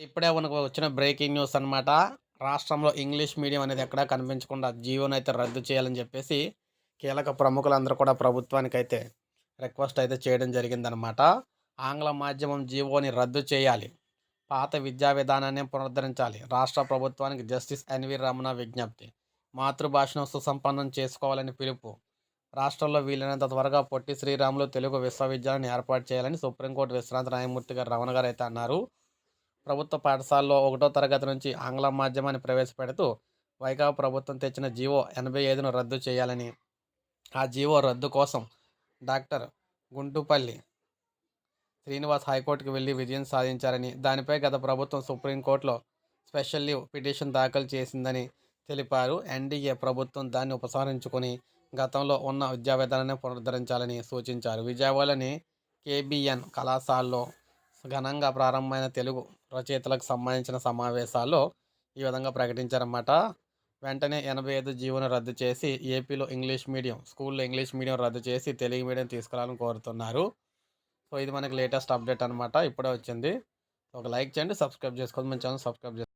ఇప్పుడే మనకు వచ్చిన బ్రేకింగ్ న్యూస్ అనమాట రాష్ట్రంలో ఇంగ్లీష్ మీడియం అనేది ఎక్కడా కనిపించకుండా జీవోని అయితే రద్దు చేయాలని చెప్పేసి కీలక ప్రముఖులందరూ కూడా ప్రభుత్వానికి అయితే రిక్వెస్ట్ అయితే చేయడం జరిగిందనమాట ఆంగ్ల మాధ్యమం జీవోని రద్దు చేయాలి. పాత విద్యా విధానాన్ని పునరుద్ధరించాలి. రాష్ట్ర ప్రభుత్వానికి జస్టిస్ ఎన్వి రమణ విజ్ఞప్తి. మాతృభాషను సుసంపన్నం చేసుకోవాలని పిలుపు. రాష్ట్రంలో వీలైనంత త్వరగా పొట్టి శ్రీరాములు తెలుగు విశ్వవిద్యాలయాన్ని ఏర్పాటు చేయాలని సుప్రీంకోర్టు విశ్రాంత న్యాయమూర్తి గారు రమణ గారు అయితే అన్నారు. ప్రభుత్వ పాఠశాలలో ఒకటో తరగతి నుంచి ఆంగ్ల మాధ్యమాన్ని ప్రవేశపెడుతూ వైకాపా ప్రభుత్వం తెచ్చిన జీవో ఎనభై ఐదును రద్దు చేయాలని ఆ జీవో రద్దు కోసం డాక్టర్ గుంటుపల్లి శ్రీనివాస్ హైకోర్టుకు వెళ్ళి విజయం సాధించారని దానిపై గత ప్రభుత్వం సుప్రీంకోర్టులో స్పెషల్ లీవ్ పిటిషన్ దాఖలు చేసిందని తెలిపారు. ఎన్డీఏ ప్రభుత్వం దాన్ని ఉపసంహరించుకొని గతంలో ఉన్న విద్యా విధానాన్ని పునరుద్ధరించాలని సూచించారు. విజయవాడలోని కేబిఎన్ కళాశాలలో ఘనంగా ప్రారంభమైన తెలుగు రచయితలకు సంబంధించిన సమావేశాల్లో ఈ విధంగా ప్రకటించారన్నమాట. వెంటనే ఎనభై ఐదు జీవోను రద్దు చేసి ఏపీలో ఇంగ్లీష్ మీడియం స్కూల్లో ఇంగ్లీష్ మీడియం రద్దు చేసి తెలుగు మీడియం తీసుకురావాలని కోరుతున్నారు. సో ఇది మనకి లేటెస్ట్ అప్డేట్ అనమాట ఇప్పుడే వచ్చింది. ఒక లైక్ చేయండి సబ్స్క్రైబ్ చేసుకోండి. మన ఛానల్ సబ్స్క్రైబ్ చేసుకోండి